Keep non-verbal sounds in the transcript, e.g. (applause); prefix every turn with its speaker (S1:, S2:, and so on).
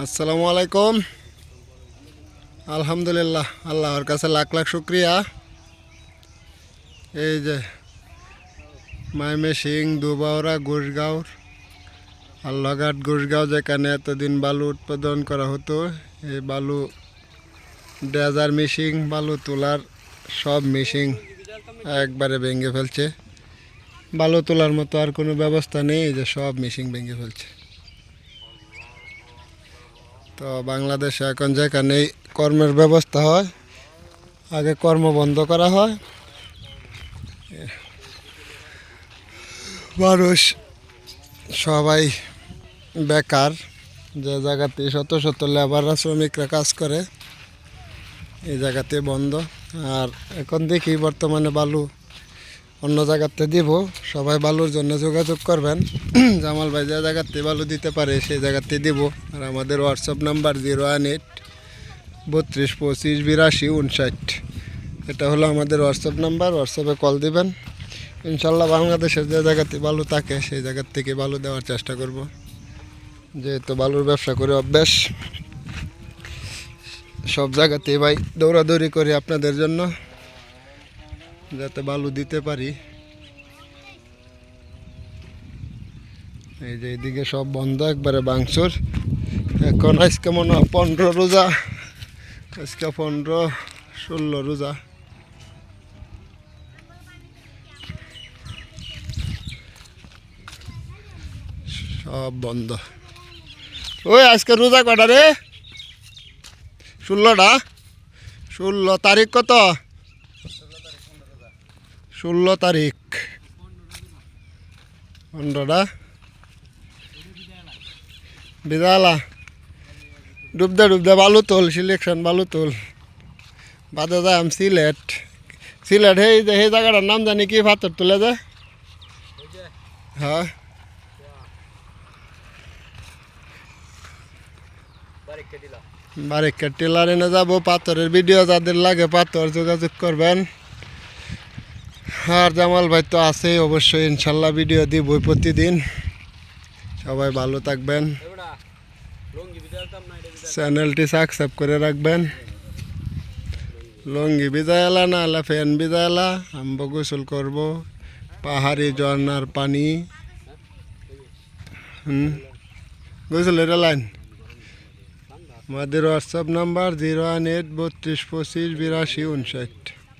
S1: আসসালামু আলাইকুম। আলহামদুলিল্লাহ, আল্লাহর কাছে লাখ লাখ শুক্রিয়া। এই যে মাইমে সিং দুবাওরা গুসগাঁওর আল্লাঘাট গুসগাঁও যেখানে এতদিন বালু উৎপাদন করা হতো, এই বালু, ডেজার মিশিং, বালু তোলার সব মিশিং একবারে ভেঙে ফেলছে। বালু তোলার মতো আর কোনো ব্যবস্থা নেই যে সব মিশিং ভেঙে ফেলছে। তো বাংলাদেশে এখন যেখানে কর্মের ব্যবস্থা হয়, আগে কর্ম বন্ধ করা হয়। মানুষ সবাই বেকার, যে জায়গাতে শত শত লেবাররা, শ্রমিকরা কাজ করে, এই জায়গাতে বন্ধ। আর এখন দেখি বর্তমানে বালু অন্য জায়গাতে দিব। সবাই বালুর জন্য যোগাযোগ করবেন। (clears throat) জামাল ভাই যে জায়গাতে বালু দিতে পারে, সেই জায়গাতে দিব। আর আমাদের WhatsApp number zero one eight বত্রিশ পঁচিশ বিরাশি উনষাট এটা হলো আমাদের হোয়াটসঅ্যাপ নাম্বার। হোয়াটসঅ্যাপে কল দিবেন। ইনশাল্লাহ বাংলাদেশের যে জায়গাতে বালু থাকে, সেই জায়গার থেকে বালু দেওয়ার চেষ্টা করব। যেহেতু বালুর ব্যবসা করে অভ্যাস। সব জায়গাতেই ভাই দৌড়াদৌড়ি করি আপনাদের জন্য। যাতে বালু দিতে পারি। এই যে এইদিকে সব বন্ধ, একবারে বাংসুর এখন আজকে মনে হয় পনেরো রোজা। আজকে পনেরো, ষোলো রোজা। সব বন্ধ। ওই আজকে রোজা কটা রে? ষোলোটা? ষোলো তারিখ কত? ষোলো তারিখ। পনেরোটা বিদালা? ডুবদা ডুবদা বালু তোল সিলেকশন বালু তোল। বাদে যায় আমি সিলেট। সিলেট, সেই যে, সেই জায়গাটার নাম জানি, কি ভাতর তুলে যায় হ্যাঁ। বারিকা টেলার এনে যাব, পাথরের ভিডিও যাদের লাগে পাথর যোগাযোগ করবেন। আর জামাল ভাই তো আছে, অবশ্যই ইনশাল্লাহ ভিডিও দিবই প্রতিদিন। সবাই ভালো থাকবেন। চ্যানেলটি সাবস্ক্রাইব করে রাখবেন। লঙ্গি বিজায়ালা না হলে ফ্যান বিজায়ালা আম্ব গোসল করব। পাহাড়ি ঝর্নার পানি। হুম? গোসলের লাইন আমাদের WhatsApp number zero one eight বত্রিশ, পঁচিশ, বিরাশি উনষাট